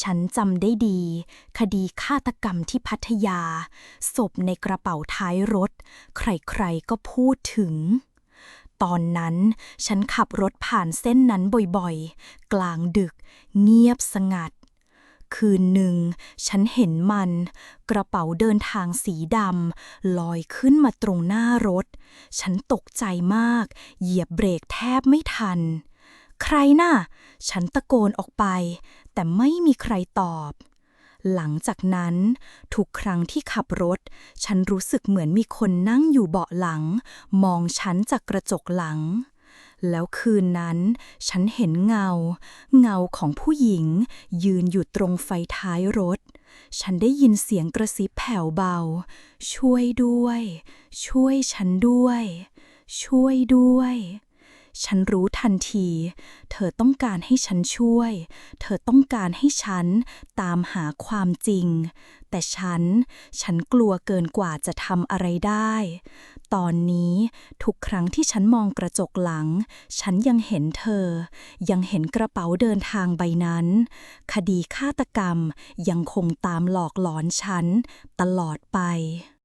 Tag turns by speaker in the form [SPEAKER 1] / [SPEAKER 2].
[SPEAKER 1] ฉันจำได้ดี คดีฆาตกรรมที่พัทยา ศพในกระเป๋าท้ายรถ ใครๆก็พูดถึง ตอนนั้นฉันขับรถผ่านเส้นนั้นบ่อยๆ กลางดึก เงียบสงัด คืนหนึ่ง ฉันเห็นมัน กระเป๋าเดินทางสีดำลอยขึ้นมาตรงหน้ารถ ฉันตกใจมาก เหยียบเบรกแทบไม่ทัน ใครน่ะ ฉันตะโกนออกไป แต่ไม่มีใครตอบ หลังจากนั้น ทุกครั้งที่ขับรถ ฉันรู้สึกเหมือนมีคนนั่งอยู่เบาะหลัง มองฉันจากกระจกหลัง แล้วคืนนั้น ฉันเห็นเงา เงาของผู้หญิง ยืนอยู่ตรงไฟท้ายรถ ฉันได้ยินเสียงกระซิบแผ่วเบา ช่วยด้วย ช่วยฉันด้วย ช่วยด้วย ฉันรู้ทันที เธอต้องการให้ฉันช่วย เธอต้องการให้ฉันตามหาความจริง แต่ฉัน ฉันกลัวเกินกว่าจะทำอะไรได้ ตอนนี้ทุกครั้งที่ฉันมองกระจกหลัง ฉันยังเห็นเธอ ยังเห็นกระเป๋าเดินทางใบนั้น คดีฆาตกรรมยังคงตามหลอกหลอนฉัน ตลอดไป